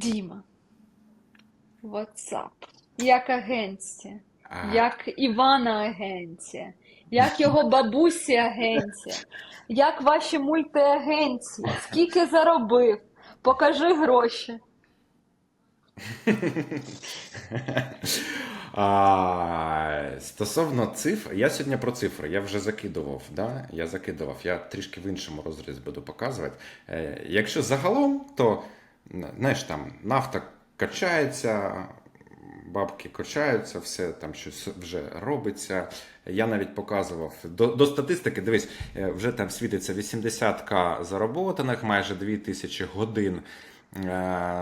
Діма. WhatsApp. Як агенція. А, Як Івана агенція. Як його бабусі агенція. Як ваші мультиагенції. Скільки заробив. Покажи гроші. А, стосовно цифр, я сьогодні про цифри, я вже закидував, да? я закидував, я трішки в іншому розрізі буду показувати. Е, якщо загалом, то знаєш, там нафта качається, бабки качаються, все там щось вже робиться. Я навіть показував до, до статистики, дивись, е, вже там світиться 80к зароботаних, майже 2000 годин е,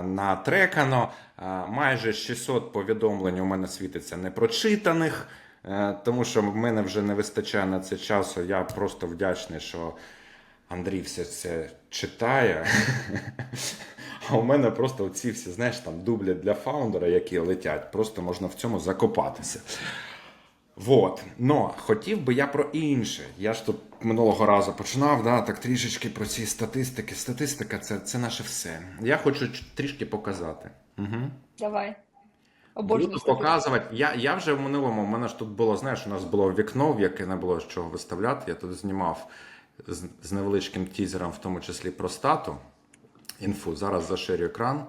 натрекано, майже 600 повідомлень у мене світиться непрочитаних, е, тому що в мене вже не вистачає на це часу. Я просто вдячний, що Андрій все це читає. А у мене просто ці всі, знаєш, там дублі для фаундера, які летять, просто можна в цьому закопатися. Вот. Но хотів би я про інше. Я ж тут минулого разу починав, да, так трішечки про ці статистики. Статистика це, це наше все. Я хочу трішки показати. Угу. Давай. Обожнюю Буду статистику. показувати. Я, я вже в минулому, у мене ж тут було, знаєш, у нас було вікно, в яке не було з чого виставляти. Я тут знімав з, з невеличким тізером, в тому числі про стату. Інфу. Зараз заширю екран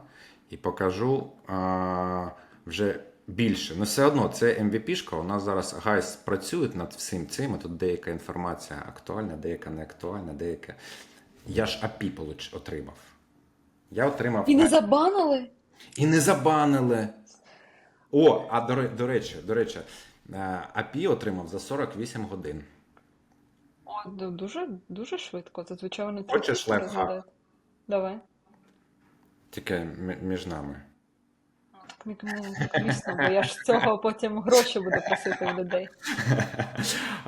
і покажу а, вже більше. Ну, все одно, це MVP-шка. У нас зараз гайс працюють над всім цим. Тут деяка інформація актуальна, деяка не актуальна, деяка. Я ж API получ- отримав. Я отримав І не забанили? і не забанили. О, а до, до речі, до речі, е, API отримав за 48 годин. О, дуже, дуже швидко. Зазвичай вони це Хочеш лайфхак? Давай. Тільки між нами. Мені бо я ж з цього потім гроші буду просити в людей.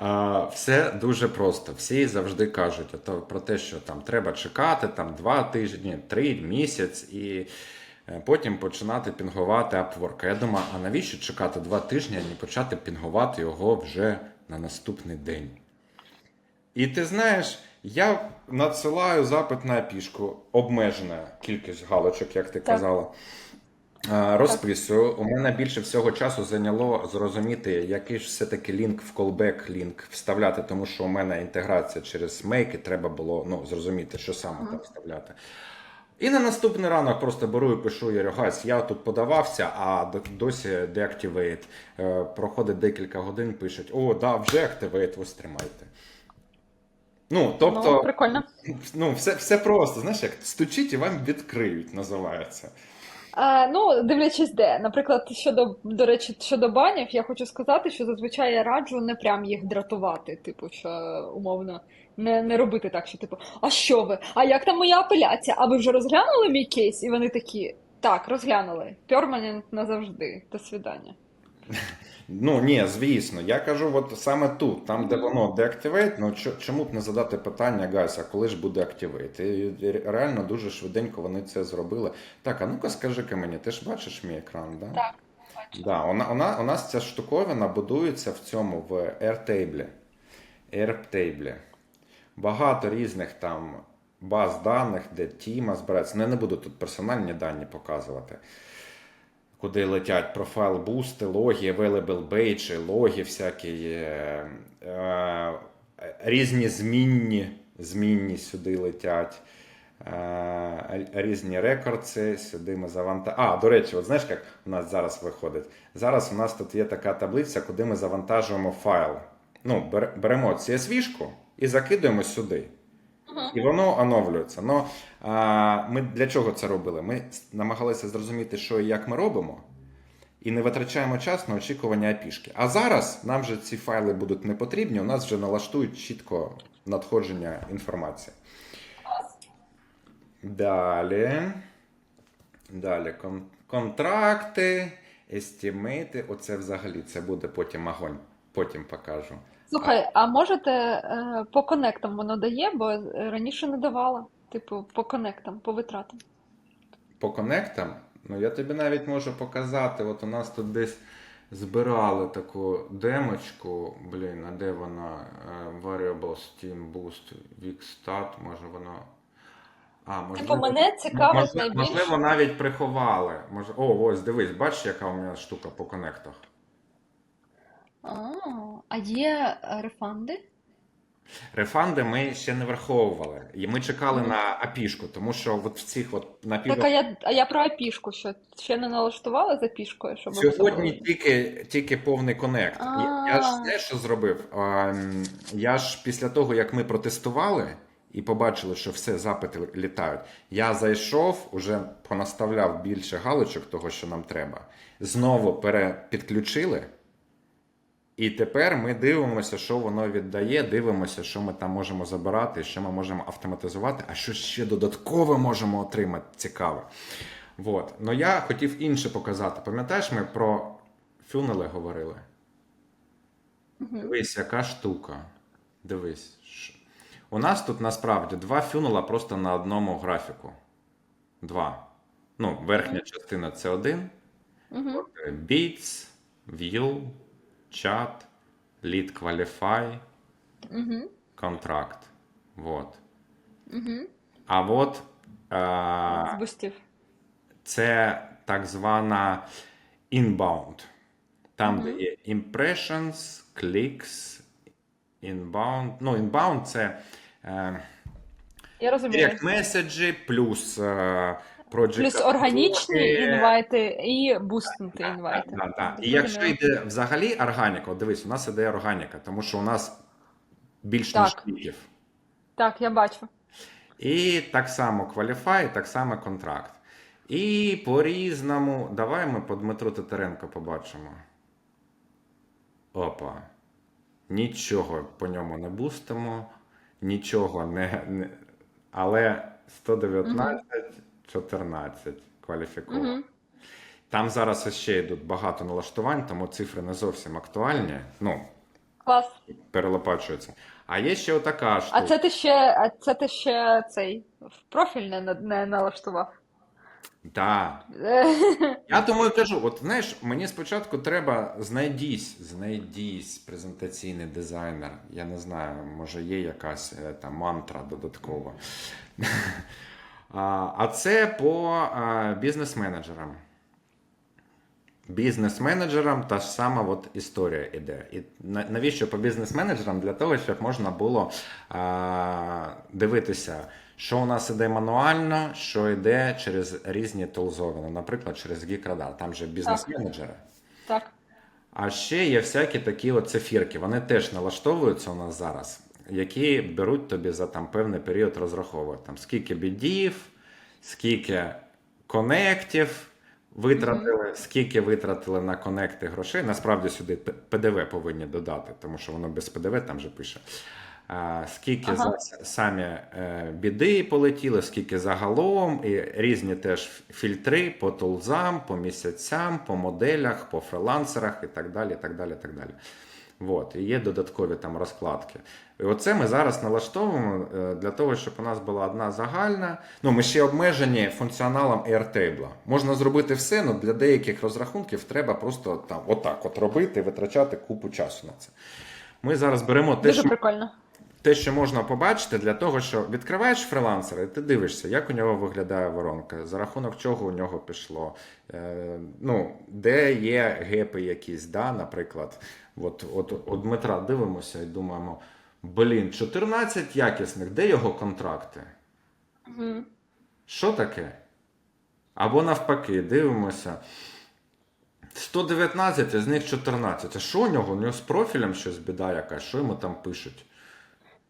Все дуже просто. Всі завжди кажуть про те, що там треба чекати там два тижні, три місяць і е, потім починати пінгувати Upwork. Я думаю, а навіщо чекати два тижні, а не почати пінгувати його вже на наступний день? І ти знаєш, я надсилаю запит на пішку, обмежена кількість галочок, як ти Так. казала. Е, Розписую. У мене більше всього часу зайняло зрозуміти, який ж все-таки лінк в callback лінк вставляти, тому що у мене інтеграція через мейки, треба було ну, зрозуміти, що саме там вставляти. І на наступний ранок просто беру і пишу Юрію, Гайс, я тут подавався, а досі deactivate. Е, Проходить декілька годин, пишуть: о, да, вже activate, ось тримайте. Ну, тобто, Ну, прикольно. ну, все, все просто, знаєш, як стучіть і вам відкриють, називається. А, ну, дивлячись де. Наприклад, щодо, до речі, щодо банів, я хочу сказати, що зазвичай я раджу не прям їх дратувати. Типу, що умовно не, не робити так, що типу, а що ви? А як там моя апеляція? А ви вже розглянули мій кейс? І вони такі, так, розглянули. Перманент назавжди. До свидання. Ну ні, звісно, я кажу, от саме тут, там, де воно deactivate, ну чому б не задати питання, гайс, а коли ж буде activate? І реально дуже швиденько вони це зробили. Так, а ну-ка скажи-ка мені, ти ж бачиш мій екран, да? Так, Да, вона, вона, у нас ця штуковина будується в цьому в Airtable. Airtable. Багато різних там баз даних, де тіма збирається. Ну, я не буду тут персональні дані показувати. Куди летять профайл бусти, логи, available бейджі, логи всякі, е, е, різні змінні, змінні сюди летять. Е, різні рекордси, сюди ми завантажуємо. А, до речі, от знаєш, як у нас зараз виходить? Зараз у нас тут є така таблиця, куди ми завантажуємо файл. Ну, беремо CSV-шку і закидуємо сюди. І воно оновлюється. Но, а, ми для чого це робили? Ми намагалися зрозуміти, що і як ми робимо, і не витрачаємо час на очікування апішки. А зараз нам вже ці файли будуть не потрібні, у нас вже налаштують чітко надходження інформації. Далі. Далі. Кон- контракти, естімейти. Оце взагалі це буде потім огонь. Потім покажу. Слухай, а можете е, по конектам воно дає, бо раніше не давала. Типу, по конектам, по витратам. По коннектам, ну я тобі навіть можу показати. От у нас тут десь збирали таку демочку. Блін, а де вона? Е, Variable Steam Boost Week Stat, може воно. А, можливо, Типу, мене цікавить можливо, найбільше. можливо, навіть приховали. Може... О, ось дивись, бачиш, яка у мене штука по коннектах. А, а є е, рефанди? Рефанди ми ще не враховували. І ми чекали Мгм. на апішку, тому що от в цих от напів... Так, а я, а я про апішку, що ще не налаштувала за пішкою, щоб Сьогодні тільки, тільки повний коннект. Я, я ж знаєш, що зробив? Я ж після того, як ми протестували і побачили, що все, запити літають, я зайшов, уже понаставляв більше галочок того, що нам треба. Знову перепідключили. І тепер ми дивимося, що воно віддає, дивимося, що ми там можемо забирати, що ми можемо автоматизувати, а що ще додатково можемо отримати цікаве. Вот. Но я хотів інше показати. Пам'ятаєш, ми про фюнели говорили? Дивись, яка штука. Дивись. У нас тут насправді два фюнела просто на одному графіку. Два. Ну, верхня частина це один. Е, Beats, View, Chat, Lead Qualify. Contract. Вот. Мгм. А от е, це так звана inbound. Там, Мгм. де є impressions, clicks, inbound. Ну, inbound це е, Я розумію. direct меседжі плюс е, project Плюс органічні блоки. інвайти і бустнути інвайти. Да, да. І якщо йде взагалі органіка, от дивись, у нас іде органіка, тому що у нас більш ніж Так. кліків. Так, я бачу. І так само Qualify, так само контракт. І по-різному. Давай ми по Дмитру Титаренко побачимо. Опа. Нічого по ньому не бустимо, нічого не. не... Але 119, 14 кваліфіковано. Угу. Там зараз ще йдуть багато налаштувань, тому цифри не зовсім актуальні. Ну, Клас. перелопачуються. А є ще отака штука. А це ти ще, а це ти ще цей в профіль не, не налаштував. Да. Я тому і кажу: от знаєш, мені спочатку треба знайдісь, знайдісь презентаційний дизайнер. Я не знаю, може є якась е, там мантра додаткова. А це по бізнес-менеджерам. Бізнес-менеджерам та ж сама от історія іде. І навіщо по бізнес-менеджерам? Для того, щоб можна було а, дивитися, що у нас іде мануально, що йде через різні тулзови, ну, наприклад, через Geekradar. Там же бізнес-менеджери. Так. А ще є всякі такі от цифірки. Вони теж налаштовуються у нас зараз, які беруть тобі за там певний період розраховувати. Там скільки бідів, скільки конектів витратили, скільки витратили на конекти грошей. Насправді сюди ПДВ повинні додати, тому що воно без ПДВ там же пише. А, скільки Ага. за самі е, біди полетіли, скільки загалом, і різні теж фільтри по тулзам, по місяцям, по моделях, по фрилансерах і так далі. так далі, так далі. Вот, і є додаткові там розкладки. І оце ми зараз налаштовуємо е, для того, щоб у нас була одна загальна. Ну, ми ще обмежені функціоналом Airtable. Можна зробити все, але для деяких розрахунків треба просто там отак от робити, витрачати купу часу на це. Ми зараз беремо те, Дуже що прикольно. те, що можна побачити, для того, що відкриваєш фрилансера, і ти дивишся, як у нього виглядає воронка, за рахунок чого у нього пішло. Е, ну, де є гепи якісь, да, наприклад. От, от, от Дмитра дивимося і думаємо: блін, 14 якісних, де його контракти? Угу. Що таке? Або навпаки, дивимося. 119, а з них 14. А що у нього? У нього з профілем щось біда якась, що йому там пишуть?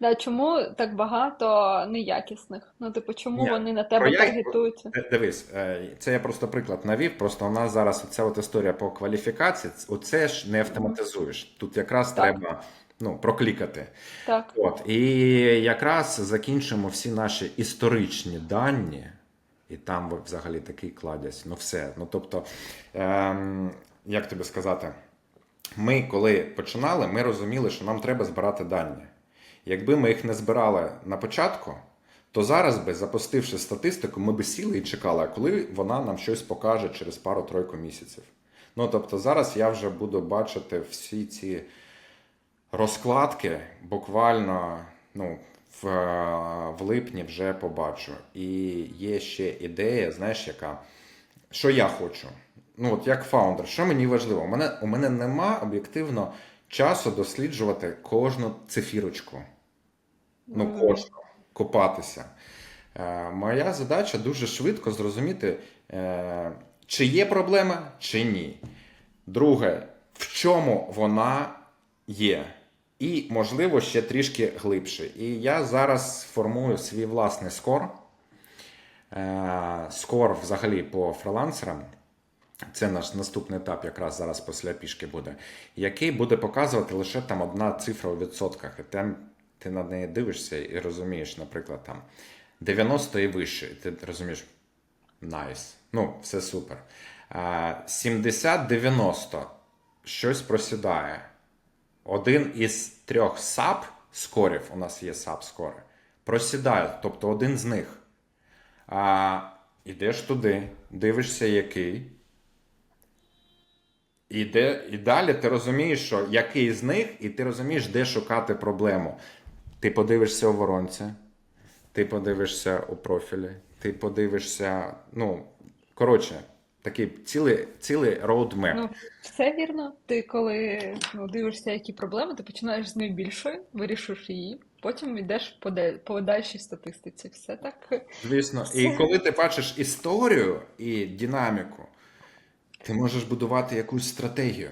Да, чому так багато неякісних? Ну, типу, чому Ні, вони на тебе таргетуються? Д- Дивись, е, це я просто приклад навів. Просто у нас зараз ця от історія по кваліфікації, оце ж не автоматизуєш. Тут якраз Так. треба ну, проклікати. Так. От. І якраз закінчимо всі наші історичні дані, і там взагалі такий кладязь. Ну все. Ну тобто, ем, як тобі сказати, ми коли починали, ми розуміли, що нам треба збирати дані. Якби ми їх не збирали на початку, то зараз би, запустивши статистику, ми би сіли і чекали, коли вона нам щось покаже через пару-тройку місяців. Ну тобто, зараз я вже буду бачити всі ці розкладки буквально ну, в, е, в липні вже побачу. І є ще ідея, знаєш, яка. Що я хочу? Ну, от як фаундер, що мені важливо? У мене, у мене нема об'єктивно часу досліджувати кожну цифірочку. Ну, кожну, копатися. Е, моя задача дуже швидко зрозуміти, е, чи є проблема, чи ні. Друге, в чому вона є. І, можливо, ще трішки глибше. І я зараз формую свій власний скор. Е, Скор взагалі по фрилансерам. Це наш наступний етап, якраз зараз після пішки буде, який буде показувати лише там одна цифра у відсотках. І там ти на неї дивишся і розумієш, наприклад, там 90 і вище. І ти розумієш, найс. Ну, все супер. 70-90 щось просідає. Один із трьох САП скорів, у нас є САП скори, просідає, тобто один з них. А, ідеш туди, дивишся, який. І, де, і далі ти розумієш, що який з них, і ти розумієш, де шукати проблему. Ти подивишся у воронці, ти подивишся у профілі, ти подивишся. Ну, коротше, такий цілий, цілий роудмеп. Ну, все вірно. Ти коли ну, дивишся, які проблеми, ти починаєш з найбільшої, вирішуєш її, потім йдеш по, де- по дальшій статистиці. Все так. Звісно, і коли ти бачиш історію і динаміку, ти можеш будувати якусь стратегію.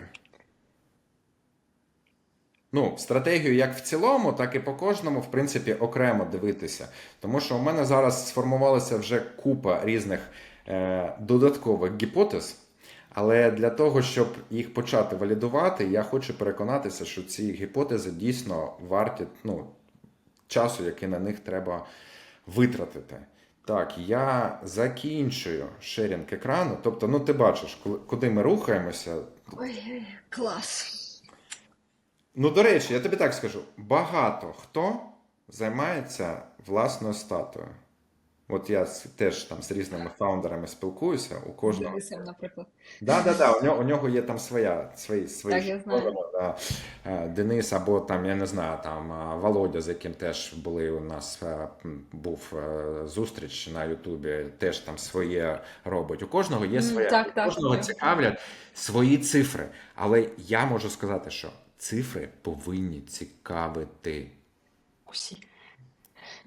Ну, стратегію як в цілому, так і по кожному, в принципі, окремо дивитися. Тому що у мене зараз сформувалася вже купа різних е, додаткових гіпотез. Але для того, щоб їх почати валідувати, я хочу переконатися, що ці гіпотези дійсно варті ну, часу, який на них треба витратити. Так, я закінчую шерінг екрану. Тобто, ну ти бачиш, куди ми рухаємося. Ой, клас. Ну, до речі, я тобі так скажу: багато хто займається власною статою. От я з- теж там з різними фаундерами спілкуюся, у кожного. Денисом, наприклад. Да, да, да, у нього, у нього є там своя, свої, свої Так, я знаю. да. Е, Денис або там, я не знаю, там е, Володя, з яким теж були у нас е, був зустріч на Ютубі, теж там своє робить. У кожного є своє, так, у так, кожного так. цікавлять свої цифри. Але я можу сказати, що цифри повинні цікавити. Усі.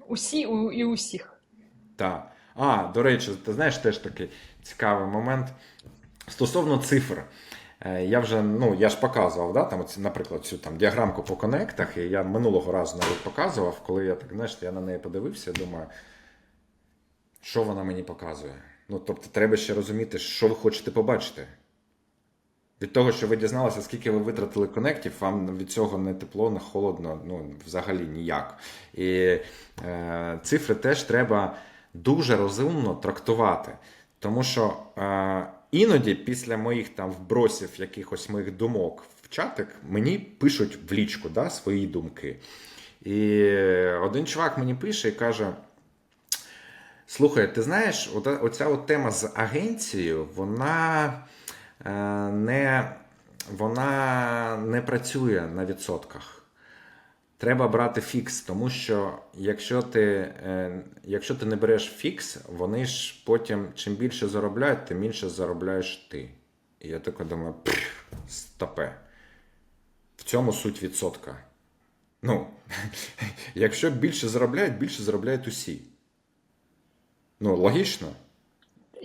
Усі і усіх. Так. А, до речі, ти знаєш теж такий цікавий момент. Стосовно цифр. Е, Я вже, ну, я ж показував, да, там, наприклад, цю там діаграмку по конектах, і я минулого разу навіть показував, коли я так, знаєш, я на неї подивився, думаю, що вона мені показує. Ну, тобто, треба ще розуміти, що ви хочете побачити. Від того, що ви дізналися, скільки ви витратили конектів, вам від цього не тепло, не холодно, ну взагалі ніяк. І е, цифри теж треба дуже розумно трактувати. Тому що е, іноді, після моїх там вбросів якихось моїх думок в чатик, мені пишуть в лічку да, свої думки. І один чувак мені пише і каже: Слухай, ти знаєш, оця от тема з агенцією, вона е, не, вона не працює на відсотках. Треба брати фікс, тому що якщо ти, е, якщо ти не береш фікс, вони ж потім чим більше заробляють, тим більше заробляєш ти. І я тако думаю, стопе. В цьому суть відсотка. Ну, якщо більше заробляють, більше заробляють усі. Ну, логічно.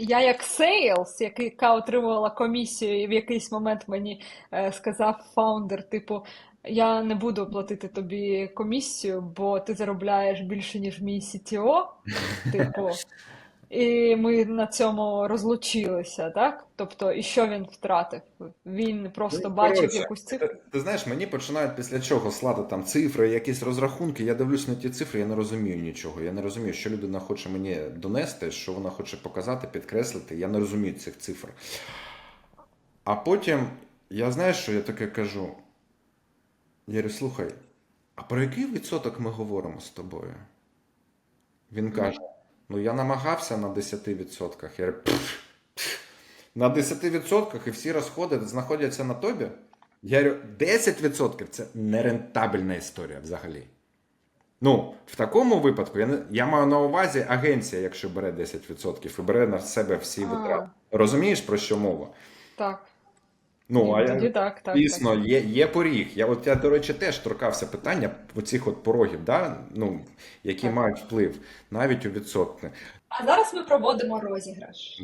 Я як сейлс, яка отримувала комісію, і в якийсь момент мені е, сказав фаундер, типу, я не буду платити тобі комісію, бо ти заробляєш більше, ніж мій CTO, типу. І ми на цьому розлучилися, так? Тобто, і що він втратив? Він просто Ну, бачив коротше, якусь цифру. Ти, ти знаєш, мені починають після чого слати там цифри, якісь розрахунки. Я дивлюсь на ті цифри, я не розумію нічого. Я не розумію, що людина хоче мені донести, що вона хоче показати, підкреслити. Я не розумію цих цифр. А потім, я знаю, що я таке кажу. Я говорю, слухай, а про який відсоток ми говоримо з тобою? Він каже: ну я намагався на 10%. Я говорю, «Пф, пф, на 10% і всі розходи знаходяться на тобі. Я говорю, 10% це нерентабельна історія взагалі. Ну, в такому випадку я, я маю на увазі агенція, якщо бере 10% і бере на себе всі витрати. Розумієш, про що мова? Так. Ну, а Тоді я, так, так. дійсно, так. є, є поріг. Я, от, я, до речі, теж торкався питання оцих от порогів, да? ну, які Так. мають вплив навіть у відсотки. А зараз ми проводимо розіграш.